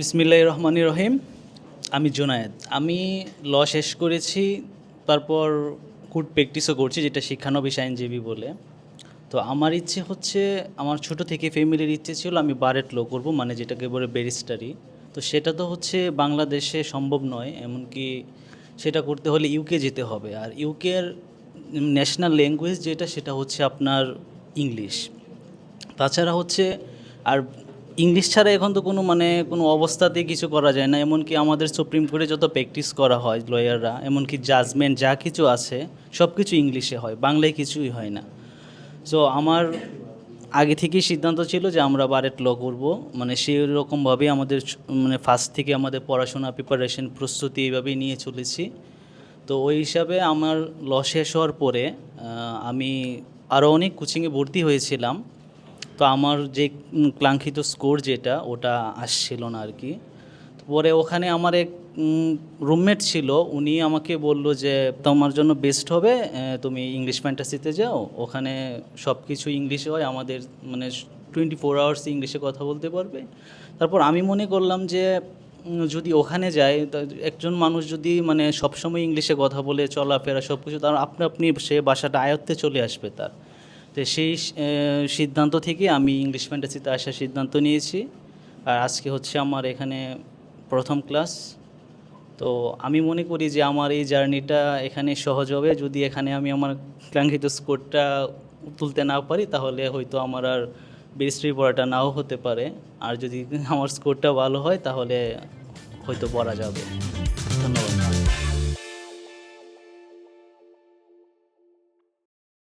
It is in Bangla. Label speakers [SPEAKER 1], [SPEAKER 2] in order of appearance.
[SPEAKER 1] বিসমিল্লাহ রহমানির রহিম। আমি জুনায়েদ। আমি ল শেষ করেছি, তারপর কোর্ট প্র্যাকটিসও করছি, যেটা শিক্ষানবিশ আইনজীবী বলে। তো আমার ইচ্ছে হচ্ছে, আমার ছোট থেকে ফ্যামিলির ইচ্ছে ছিল, আমি বারেট ল করব মানে যেটাকে বলে ব্যারিস্টারি। তো সেটা তো হচ্ছে বাংলাদেশে সম্ভব নয়, এমনকি সেটা করতে হলে ইউকে যেতে হবে। আর ইউকের ন্যাশনাল ল্যাঙ্গুয়েজ যেটা, সেটা হচ্ছে আপনার ইংলিশ তাছাড়া হচ্ছে, আর ইংলিশ ছাড়া এখন তো কোনো মানে কোনো অবস্থাতেই কিছু করা যায় না। এমনকি আমাদের সুপ্রিম কোর্টে যত প্র্যাকটিস করা হয় লয়াররা এমনকি জাজমেন্ট যা কিছু আছে সব কিছু ইংলিশে হয়, বাংলায় কিছুই হয় না। সো আমার আগে থেকেই সিদ্ধান্ত ছিল যে আমরা বারেট ল করব। মানে সেই রকমভাবেই আমাদের মানে ফার্স্ট থেকে আমাদের পড়াশোনা প্রিপারেশন প্রস্তুতি এইভাবেই নিয়ে চলেছি। তো ওই হিসাবে আমার ল শেষ হওয়ার পরে আমি আরও অনেক কোচিংয়ে ভর্তি হয়েছিলাম। তো আমার যে কাঙ্ক্ষিত স্কোর যেটা, ওটা আসছিল না আর কি। পরে ওখানে আমার এক রুমমেট ছিল, উনি আমাকে বলল যে, তোমার জন্য বেস্ট হবে তুমি ইংলিশ ফ্যান্টাসিতে যাও, ওখানে সব কিছু ইংলিশে হয়, আমাদের মানে টোয়েন্টি ফোর আওয়ার্স ইংলিশে কথা বলতে পারবে। তারপর আমি মনে করলাম যে যদি ওখানে যায় একজন মানুষ যদি মানে সবসময় ইংলিশে কথা বলে, চলাফেরা সব কিছু তার আপনি আপনি সে বাসাটা আয়ত্তে চলে আসবে তার। তো সেই সিদ্ধান্ত থেকে আমি ইংলিশ ফ্যান্টাসিতে আসার সিদ্ধান্ত নিয়েছি। আর আজকে হচ্ছে আমার এখানে প্রথম ক্লাস তো আমি মনে করি যে আমার এই জার্নিটা এখানে সহজ হবে। যদি এখানে আমি আমার কাঙ্ক্ষিত স্কোরটা তুলতে না পারি, তাহলে হয়তো আমার আর বেস্ট্রি পড়াটা নাও হতে পারে। আর যদি আমার স্কোরটা ভালো হয়, তাহলে হয়তো পড়া যাবে।